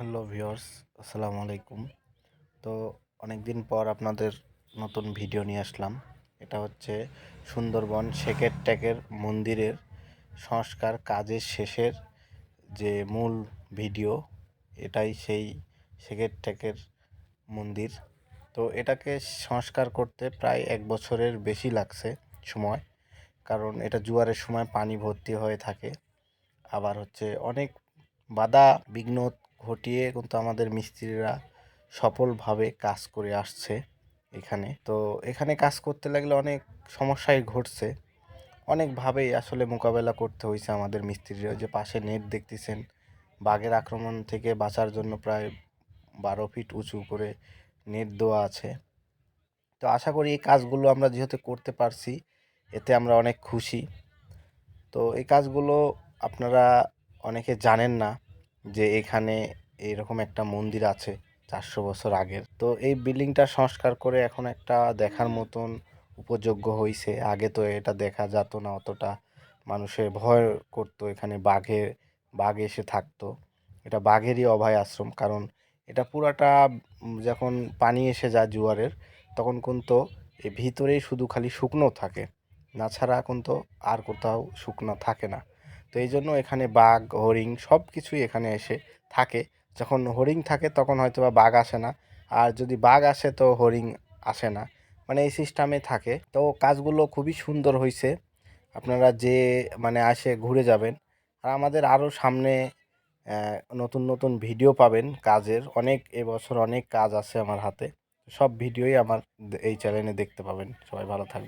Hello viewers, আসসালামু আলাইকুম। তো অনেক দিন পর আপনাদের নতুন ভিডিও নিয়ে আসলাম। এটা হচ্ছে সুন্দরবন শেকের ট্যাকের মন্দিরের সংস্কার কাজের শেষের যে মূল ভিডিও, এটাই সেই শেকের ট্যাকের মন্দির। তো এটাকে সংস্কার করতে প্রায় এক বছরের বেশি লাগছে সময়, কারণ এটা জোয়ারের সময় পানি ভর্তি হয়ে থাকে। আবার হচ্ছে অনেক বাধা বিঘ্ন ঘটিয়ে কিন্তু আমাদের মিস্ত্রিরা সফলভাবে কাজ করে আসছে এখানে। তো এখানে কাজ করতে লাগলে অনেক সমস্যাই ঘটছে। অনেকভাবেই আসলে মোকাবেলা করতে হয়েছে আমাদের মিস্ত্রিরা। যে পাশে নেট দেখতেছেন, বাঘের আক্রমণ থেকে বাঁচার জন্য প্রায় বারো ফিট উঁচু করে নেট দেওয়া আছে। তো আশা করি এই কাজগুলো আমরা যেহেতু করতে পারছি, এতে আমরা অনেক খুশি। তো এই কাজগুলো আপনারা অনেকে জানেন না যে এখানে এরকম একটা মন্দির আছে চারশো বছর আগের। তো এই বিল্ডিংটা সংস্কার করে এখন একটা দেখার মতন উপযোগ্য হয়েছে আগে তো এটা দেখা যেত না অতটা। মানুষের ভয় করতো এখানে বাঘে, বাঘ এসে থাকতো। এটা বাঘেরই অভয় আশ্রম। কারণ এটা পুরাটা যখন পানি এসে যায় জোয়ারের, তখন কিন্তু ভিতরেই শুধু খালি শুকনো থাকে। না ছাড়া কিন্তু আর কোথাও শুকনো থাকে না। তো এই জন্য এখানে বাঘ, হরিণ সব কিছুই এখানে এসে থাকে। যখন হরিণ থাকে তখন হয়তো বা বাঘ আসে না। আর যদি বাঘ আসে তো হরিণ আসে না। মানে এই সিস্টেমে থাকে। তো কাজগুলো খুবই সুন্দর হয়েছে আপনারা যে মানে আসে ঘুরে যাবেন। আর আমাদের আরও সামনে নতুন নতুন ভিডিও পাবেন কাজের। অনেক এবছর অনেক কাজ আছে আমার হাতে। সব ভিডিওই আমার এই চ্যানেলে দেখতে পাবেন। সবাই ভালো থাকবেন।